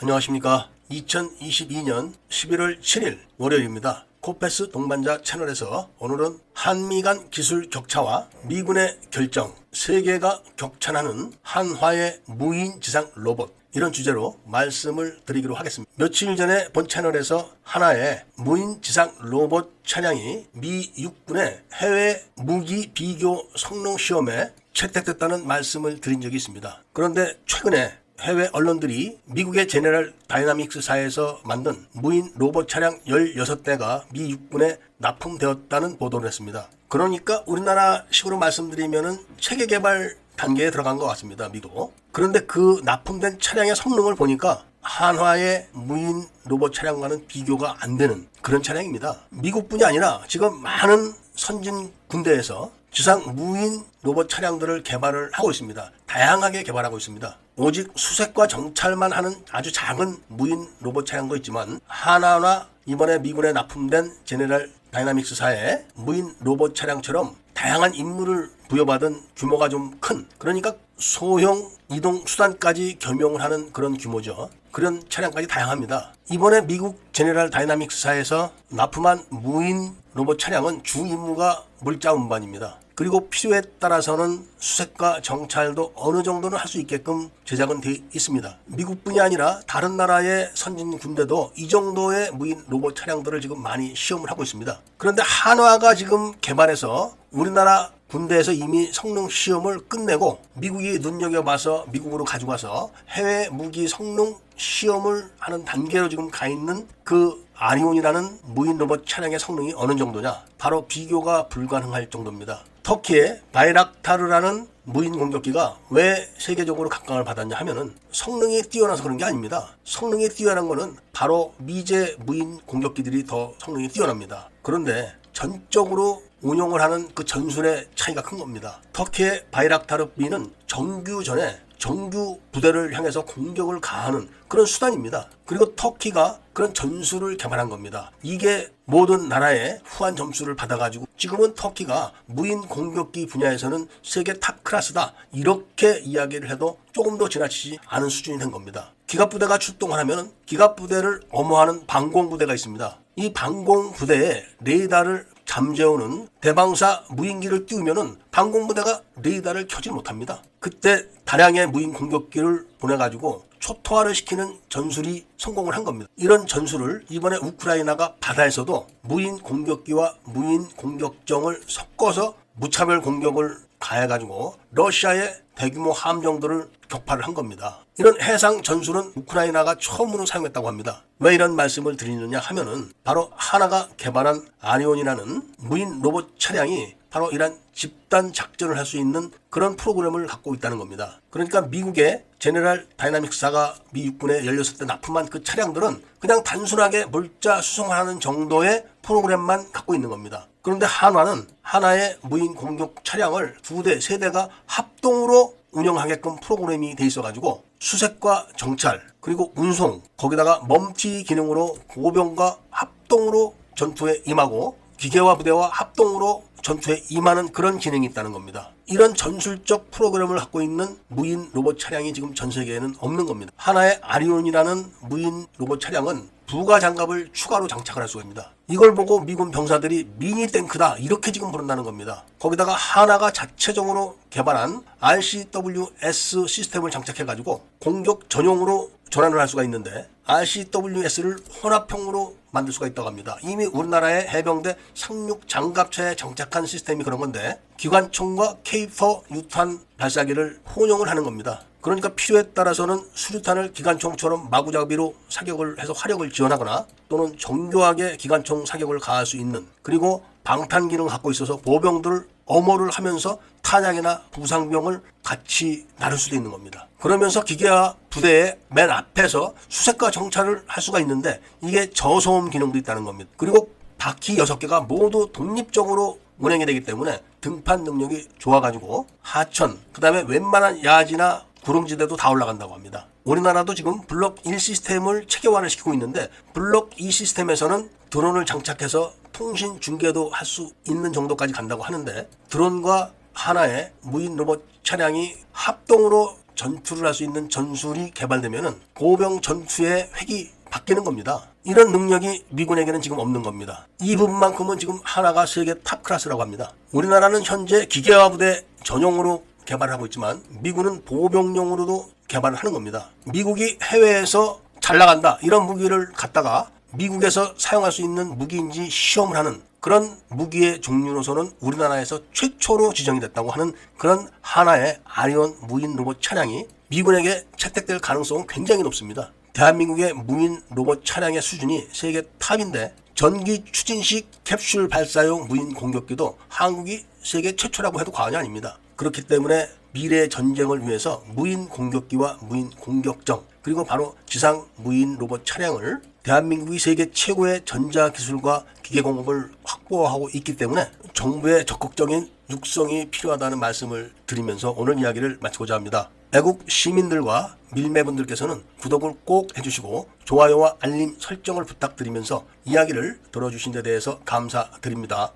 안녕하십니까. 2022년 11월 7일 월요일입니다. 코페스 동반자 채널에서 오늘은 한미 간 기술 격차와 미군의 결정, 세계가 격찬하는 한화의 무인 지상 로봇 이런 주제로 말씀을 드리기로 하겠습니다. 며칠 전에 본 채널에서 하나의 무인 지상 로봇 차량이 미 육군의 해외 무기 비교 성능 시험에 채택됐다는 말씀을 드린 적이 있습니다. 그런데 최근에 해외 언론들이 미국의 제네럴 다이나믹스사에서 만든 무인 로봇 차량 16대가 미 육군에 납품되었다는 보도를 했습니다. 그러니까 우리나라 식으로 말씀드리면은 체계 개발 단계에 들어간 것 같습니다. 미도. 그런데 그 납품된 차량의 성능을 보니까 한화의 무인 로봇 차량과는 비교가 안 되는 그런 차량입니다. 미국뿐이 아니라 지금 많은 선진 군대에서 지상 무인 로봇 차량들을 개발을 하고 있습니다. 다양하게 개발하고 있습니다. 오직 수색과 정찰만 하는 아주 작은 무인 로봇 차량도 있지만 하나나 이번에 미군에 납품된 제네랄 다이나믹스사의 무인 로봇 차량처럼 다양한 임무를 부여받은 규모가 좀 큰 그러니까 소형 이동 수단까지 겸용을 하는 그런 규모죠. 그런 차량까지 다양합니다. 이번에 미국 제네랄 다이나믹스사에서 납품한 무인 로봇 차량은 주 임무가 물자 운반입니다. 그리고 필요에 따라서는 수색과 정찰도 어느 정도는 할 수 있게끔 제작은 되어 있습니다. 미국뿐이 아니라 다른 나라의 선진 군대도 이 정도의 무인 로봇 차량들을 지금 많이 시험을 하고 있습니다. 그런데 한화가 지금 개발해서 우리나라 군대에서 이미 성능 시험을 끝내고 미국이 눈여겨봐서 미국으로 가져가서 해외 무기 성능 시험을 하는 단계로 지금 가 있는 그 아리온이라는 무인 로봇 차량의 성능이 어느 정도냐? 바로 비교가 불가능할 정도입니다. 터키의 바이락타르라는 무인 공격기가 왜 세계적으로 각광을 받았냐 하면은 성능이 뛰어나서 그런 게 아닙니다. 성능이 뛰어난 거는 바로 미제 무인 공격기들이 더 성능이 뛰어납니다. 그런데 전적으로 운용을 하는 그 전술의 차이가 큰 겁니다. 터키의 바이락타르 B는 정규 전에 정규 부대를 향해서 공격을 가하는 그런 수단입니다. 그리고 터키가 그런 전술을 개발한 겁니다. 이게 모든 나라의 후한 점수를 받아가지고 지금은 터키가 무인 공격기 분야에서는 세계 탑 클래스다 이렇게 이야기를 해도 조금 더 지나치지 않은 수준이 된 겁니다. 기갑부대가 출동을 하면 기갑부대를 엄호하는 방공부대가 있습니다. 이 방공부대에 레이더를 잠재우는 대방사 무인기를 띄우면은 방공부대가 레이더를 켜지 못합니다. 그때 다량의 무인 공격기를 보내가지고 초토화를 시키는 전술이 성공을 한 겁니다. 이런 전술을 이번에 우크라이나가 바다에서도 무인 공격기와 무인 공격정을 섞어서 무차별 공격을 가해가지고 러시아의 대규모 함정들을 격파를 한 겁니다. 이런 해상 전술은 우크라이나가 처음으로 사용했다고 합니다. 왜 이런 말씀을 드리느냐 하면은 바로 하나가 개발한 아리온이라는 무인 로봇 차량이 바로 이런 집단 작전을 할 수 있는 그런 프로그램을 갖고 있다는 겁니다. 그러니까 미국의 제네랄 다이나믹스사가 미 육군에 열렸을 때 납품한 그 차량들은 그냥 단순하게 물자 수송하는 정도의 프로그램만 갖고 있는 겁니다. 그런데 한화는 하나의 무인 공격 차량을 두 대, 세 대가 합동으로 운영하게끔 프로그램이 돼 있어가지고 수색과 정찰 그리고 운송 거기다가 멈티 기능으로 보병과 합동으로 전투에 임하고 기계화 부대와 합동으로 전투에 임하는 그런 기능이 있다는 겁니다. 이런 전술적 프로그램을 갖고 있는 무인 로봇 차량이 지금 전 세계에는 없는 겁니다. 하나의 아리온이라는 무인 로봇 차량은 부가 장갑을 추가로 장착을 할 수가 있습니다. 이걸 보고 미군 병사들이 미니 탱크다 이렇게 지금 부른다는 겁니다. 거기다가 하나가 자체적으로 개발한 RCWS 시스템을 장착해 가지고 공격 전용으로 전환을 할 수가 있는데 RCWS를 혼합형으로 만들 수가 있다고 합니다. 이미 우리나라의 해병대 상륙 장갑차에 장착한 시스템이 그런 건데 기관총과 K4 유탄 발사기를 혼용을 하는 겁니다. 그러니까 필요에 따라서는 수류탄을 기관총처럼 마구잡이로 사격을 해서 화력을 지원하거나 또는 정교하게 기관총 사격을 가할 수 있는 그리고 방탄 기능을 갖고 있어서 보병들을 엄호를 하면서 탄약이나 부상병을 같이 나눌 수도 있는 겁니다. 그러면서 기계화 부대의 맨 앞에서 수색과 정찰을 할 수가 있는데 이게 저소음 기능도 있다는 겁니다. 그리고 바퀴 6개가 모두 독립적으로 운행이 되기 때문에 등판 능력이 좋아가지고 하천, 그 다음에 웬만한 야지나 구릉지대도 다 올라간다고 합니다. 우리나라도 지금 블록 1 시스템을 체계화를 시키고 있는데 블록 2 시스템에서는 드론을 장착해서 통신 중계도 할 수 있는 정도까지 간다고 하는데 드론과 하나의 무인 로봇 차량이 합동으로 전투를 할 수 있는 전술이 개발되면은 고병 전투의 획이 바뀌는 겁니다. 이런 능력이 미군에게는 지금 없는 겁니다. 이 부분만큼은 지금 하나가 세계 탑 클래스라고 합니다. 우리나라는 현재 기계화 부대 전용으로 개발을 하고 있지만 미군은 보병용으로도 개발을 하는 겁니다. 미국이 해외에서 잘 나간다 이런 무기를 갖다가 미국에서 사용할 수 있는 무기인지 시험을 하는 그런 무기의 종류로서는 우리나라에서 최초로 지정이 됐다고 하는 그런 하나의 아리온 무인 로봇 차량이 미군에게 채택될 가능성은 굉장히 높습니다. 대한민국의 무인 로봇 차량의 수준이 세계 탑인데 전기 추진식 캡슐 발사용 무인 공격기도 한국이 세계 최초라고 해도 과언이 아닙니다. 그렇기 때문에 미래 전쟁을 위해서 무인 공격기와 무인 공격정 그리고 바로 지상 무인 로봇 차량을 대한민국이 세계 최고의 전자 기술과 기계 공업을 확보하고 있기 때문에 정부의 적극적인 육성이 필요하다는 말씀을 드리면서 오늘 이야기를 마치고자 합니다. 애국 시민들과 밀매분들께서는 구독을 꼭 해주시고 좋아요와 알림 설정을 부탁드리면서 이야기를 들어주신 데 대해서 감사드립니다.